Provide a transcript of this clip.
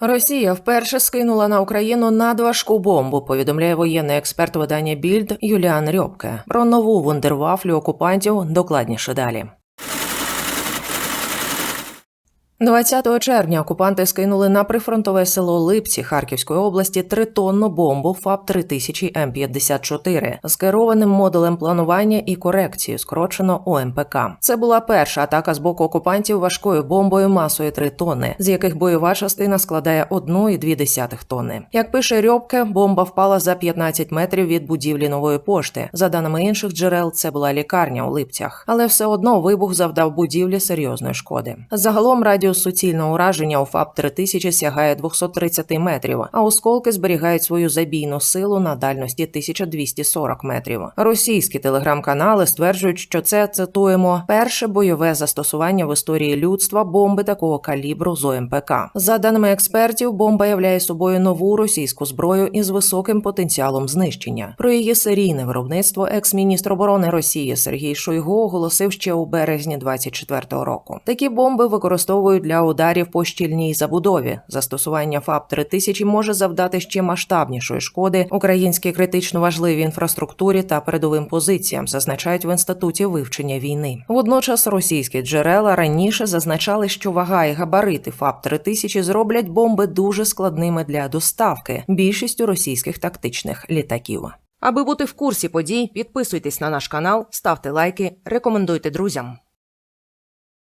Росія вперше скинула на Україну надважку бомбу. Повідомляє воєнний експерт видання Більд Юліан Рьобке. Про нову вундервафлю окупантів докладніше далі. 20 червня окупанти скинули на прифронтове село Липці Харківської області тритонну бомбу ФАП 3000 М54 з керованим модулем планування і корекції, скорочено ОМПК. Це була перша атака з боку окупантів важкою бомбою масою 3 тонни, з яких бойова частина складає 1,2 тонни. Як пише Рьобке, бомба впала за 15 метрів від будівлі нової пошти. За даними інших джерел, це була лікарня у Липцях, але все одно вибух завдав будівлі серйозної шкоди. Загалом радіус суцільного ураження у ФАП 3000 сягає 230 метрів, а осколки зберігають свою забійну силу на дальності 1240 метрів. Російські телеграм-канали стверджують, що це цитуємо перше бойове застосування в історії людства бомби такого калібру з ОМПК. За даними експертів, бомба являє собою нову російську зброю із високим потенціалом знищення. Про її серійне виробництво екс-міністр оборони Росії Сергій Шойгу оголосив ще у березні 24-го року. Такі бомби використовують для ударів по щільній забудові. Застосування ФАП 3000 може завдати ще масштабнішої шкоди українській критично важливій інфраструктурі та передовим позиціям, зазначають в інституті вивчення війни. Водночас російські джерела раніше зазначали, що вага і габарити ФАП 3000 зроблять бомби дуже складними для доставки більшістю російських тактичних літаків. Аби бути в курсі подій, підписуйтесь на наш канал, ставте лайки, рекомендуйте друзям.